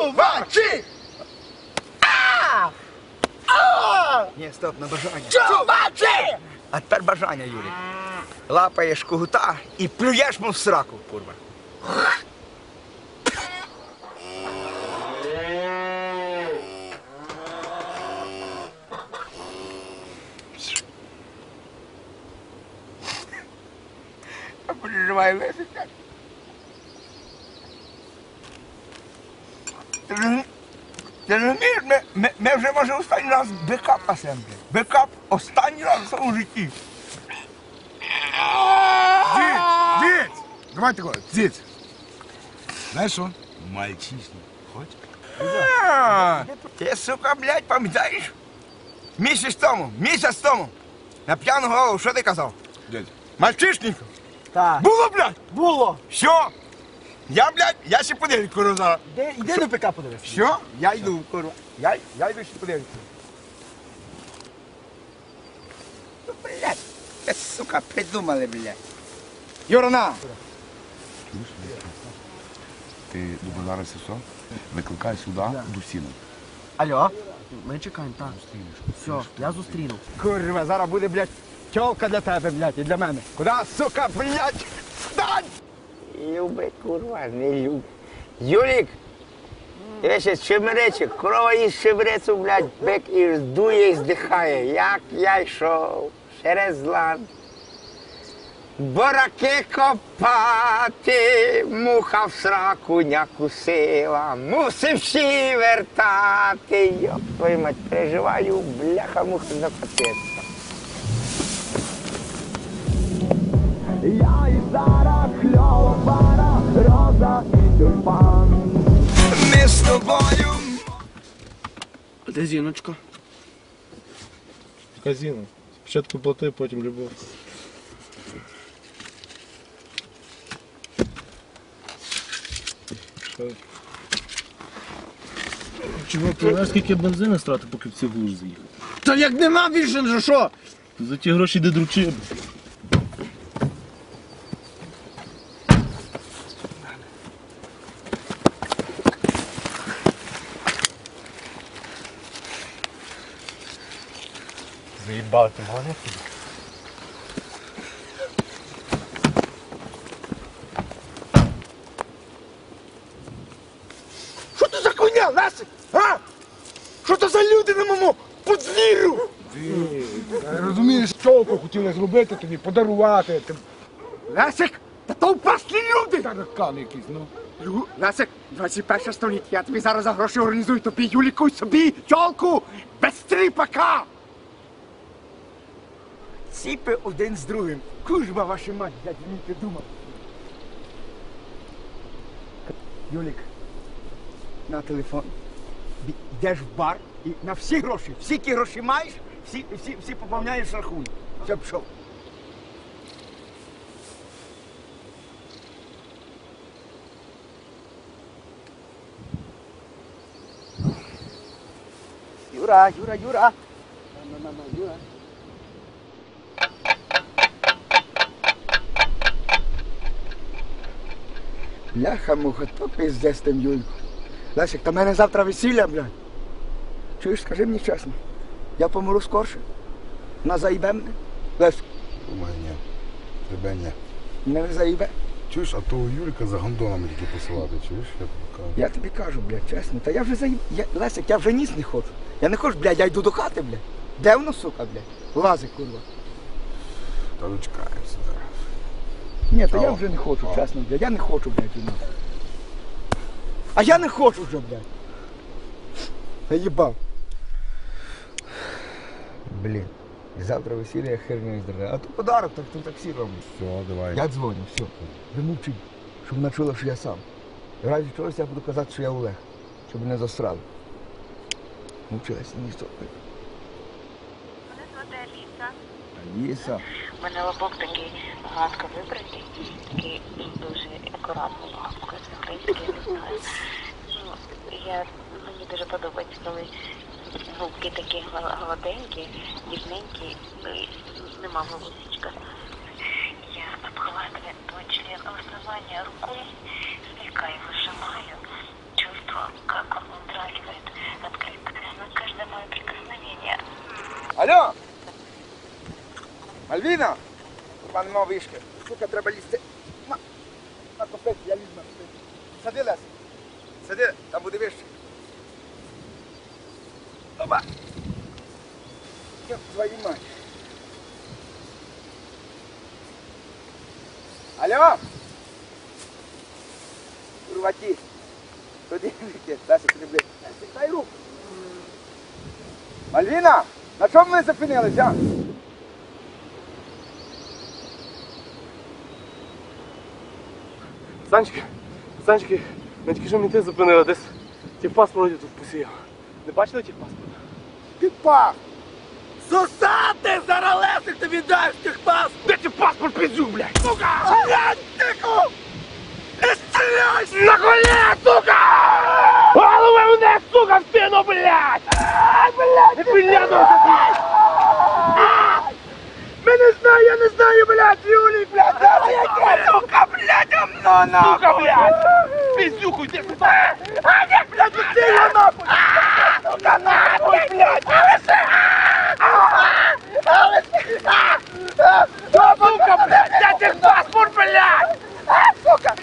Чувачі! Ні, стоп, на бажання. Чувачі! А тепер бажання, Юрій. Лапаєш кугута і плюєш йому в сраку, курва. А переживай, Лесика. Ти розумієш, ти розумієш, ми, ми, ми вже може останній раз бика пасем. Бика останній раз в своєму житті. Дід! Дід! Давай такое, дід. Знаєш що? Мальчишник. Хоч? А, Ти, сука, блядь, пам'ятаєш? Місяць тому, місяць тому. На п'яну голову, що ти казав? Дядь. Мальчишник? Так. Було, блядь? Було. Все. Я, блядь, я ще подивлюсь, курва, зараз. Де, іди до ПК подивись. Все, я йду, курва. Я, я йду ще подивлюсь. Ну, блядь, сука, придумали, блядь. Юрна! Ти думаю, зараз все? Викликай сюди Дусіну. Алло? Ми чекаємо, так. Все, я зустріну. Курва, зараз буде, блядь, тьолка для тебе, блядь, і для мене. Куда, сука, блядь? Дань! Курва, не люб. Юлік! Я ще чебречик, корова їсть чебрецю, блядь, бек і здує і здихає. Як я йшов через лан. Бораки копати, муха в сраку не кусила, мусив всі вертати. Йоп, твою мать, переживаю, бляха, муха за капець. Я зараз кльова пара, роза і тюльпан. Ми з тобою. Де зіночка? Казіно. Спочатку плати, потім любов. Що? Чувак, ти знаєш, скільки бензину стратив, поки в цю глуш заїхав? Та як нема більше, то що? За ті гроші йде дручив. Заїбав ти. Що це за коня, Лесик? А? Що це за люди на моєму подвір'ю? Розумієш, чолку хотіли зробити тобі, подарувати. Ти Лесик, та то впаслі люди! таракан якийсь, ну. Лю- Лесик, 21 століття, я тобі зараз за гроші організую тобі Юліку собі тьолку без тріпака. Ціпи один з другим. Кужба ваша мать, я не придумав. Юлік, на телефон. Йдеш в бар і на всі гроші, всі ті гроші маєш, всі, всі, всі поповняєш рахунок. Все пішов. Юра, Юра, Юра. На, на, на, Юра. Бляха, муха, то пиздець тим Юльку. Лесик, та мене завтра весілля, блядь. Чуєш, скажи мені чесно. Я помру скорше. На заїбе мене. Лесик, У мене ні. Тебе ні. мене не заїбе. Чуєш, а того Юрика за гандонами тільки посилати, чуєш? Я тобі кажу. Я тобі кажу, блядь, чесно. Та я вже заїб... Я... Лесик, я вже ніс не хочу. Я не хочу, блядь, я йду до хати, блядь. Де воно, сука, блядь? Лазить, курва. Та дочекаємося зараз. Ні, то я вже не хочу, чесно, блядь. Я не хочу, блядь, війну. А я не хочу вже, блядь. Заїбав. Блін. І завтра весілля я херню здравляю. А то подарок, так то таксі роблять. Все, давай. Я дзвоню, все. Ви мовчіть, щоб вона чула, що я сам. В разі чогось я буду казати, що я Олег, щоб не засрали. Мовчилась, ні стоп. Аліса. У мене лобок такий гладко вибритий, такий дуже акуратний лобок, український, я не знаю. Ну, я, мені дуже подобається, коли губки такі гладенькі, ніжненькі, нема волосечка. Я обхватываю твой член основания рукой, слегка его сжимаю, чувствую, как он вздрагивает, открыт на ну, каждое мое прикосновение. Алло! Пан мав вишки. Сука, треба лізти. На, на копець, я лізь на копець. Сади, Лес. Сади, там буде вище. Опа. Ёб твою мать. Алло? Курва ті. Куди віки? Дася, блядь. Руку. Мальвіна, на чому ми зупинилися? Санчики, Санчики, ми тільки що мінти зупинили, десь ті паспорт тут посіяв. Не бачили ті паспорт? Піпа! Сусати зараз Лесик тобі дасть тих паспорт! Де ти паспорт пізю, блядь? Сука! Блядь, тихо! І стріляй! На коле, сука! Голови мене, сука, в спину, блядь! Ай, блядь! Не пиляду, блядь! Ми не знаю, я не знаю, блядь, Юлій, блядь, гамно, нахуй! Сука, блядь! Пиздюку, йди сюди! А, ні, блядь, ти його нахуй! Сука, нахуй, блядь! Сука, блядь, де ти паспорт, блядь? Сука!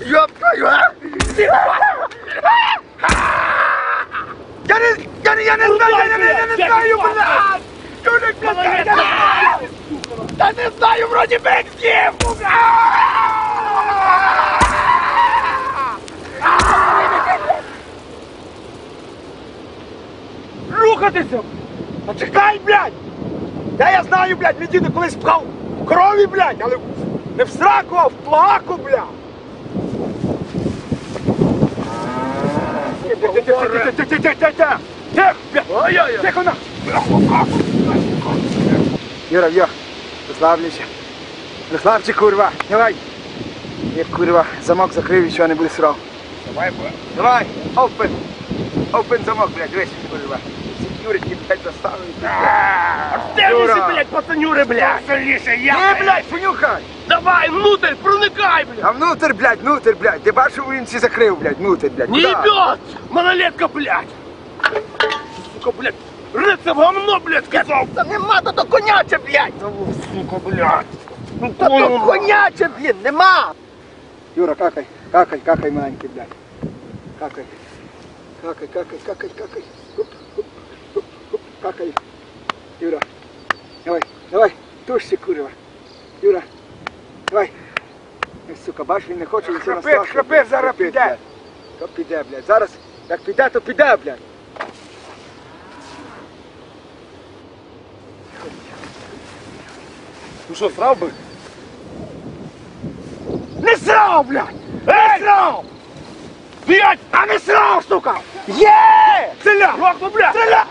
Ёб твою, а! Я не, я не, я не знаю, я не, я не знаю, блядь! Юлік, не знаю, я не знаю! Та не знаю, вроді би з'їв, Рухатися! Блядь, мій дідо колись пхав в крові, блядь, але не в сраку, а в плаку, блядь! Тихо, блядь! Тихо, на! Юра, Юра, розслаблюйся. Розслабся, курва, давай. Як курва, замок закрив і що не буде срав. Давай, давай, open. Open замок, блядь, дивись, курва. Security, блядь, заставили. Дивіться, блядь, пацанюри, блядь! Сильніше, я! Ні, блядь, понюхай! Давай, внутрь, проникай, блядь! А внутрь, блядь, внутрь, блядь. Ти бачив, він всі закрив, блядь, внутрь, блядь. Не ебет! Малолетка, блядь! Сука, блядь! Рыться в говно, блядь, сказал! Та нема, то то коняче, блядь! Сука, блядь! Ну, Та то коняче, блін, нема! Юра, какай, какай, какай, маленький, блядь. Какай. Какай, какай, какай, какай. Хуп, какай. Юра, давай, давай, тушся, курва. Юра, давай. Ей, Сука, бачиш, він не хоче, він все Храпить, храпить, зараз піде. То піде, блядь. Зараз, як піде, то піде, блядь. Ну що, срав би? Не срав, блядь! Не срав! Блядь! А не срав, сука! Є! Стреляй! Рохну, блядь! Стріляй!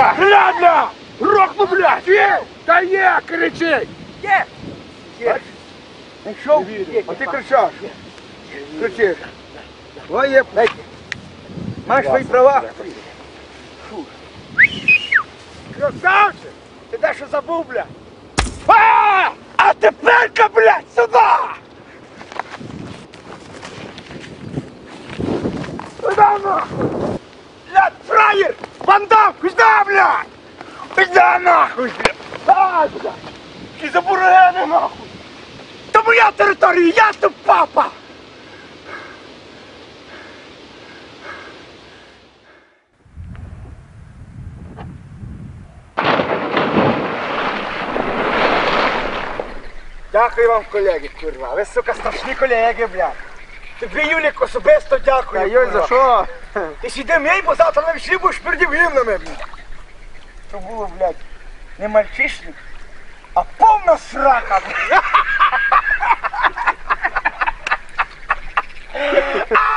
Сука! Стреляй, блядь! Рохну, блядь! Є! Та є, кричить! Є! Є! Знайшов? А ти кричаш. Кричиш. Твоє... Маєш свої права? Красавчик! Ти дещо забув, блядь! А! А тепер-ка, блядь, сюди! Сюди, нахуй! Блядь, фраєр! Бандам! Куда, блядь? Куда, нахуй, блядь? Дай, блядь! Ти забурене, нахуй! Та моя територія, я тут папа! Дякую вам, колеги, курва. Ви, сука, страшні колеги, блядь. Тобі, Юлік, особисто дякую. Та Юль, за що? Ти сіди мій, бо завтра на вішлі будеш перед гімнами, блядь. То було, блядь, не мальчишник, а повна срака, блядь.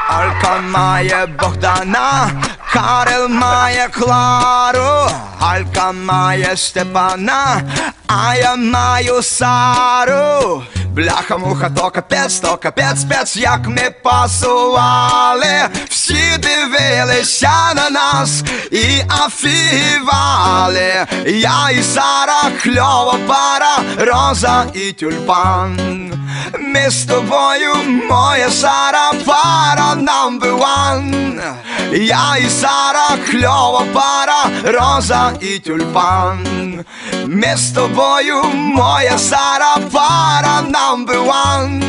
Алька має Богдана, Карел має Клару, Алька має Степана, а я маю Сару. Бляха муха, то капець, то капець, спец, як ми пасували, всі дивилися на нас, і афігівали. Я і Сара, кльова пара, роза і тюльпан. Ми з тобою, моя Сара, пара number one. Я і Сара, кльова пара, роза і тюльпан. Ми з тобою, моя Сара, пара number one.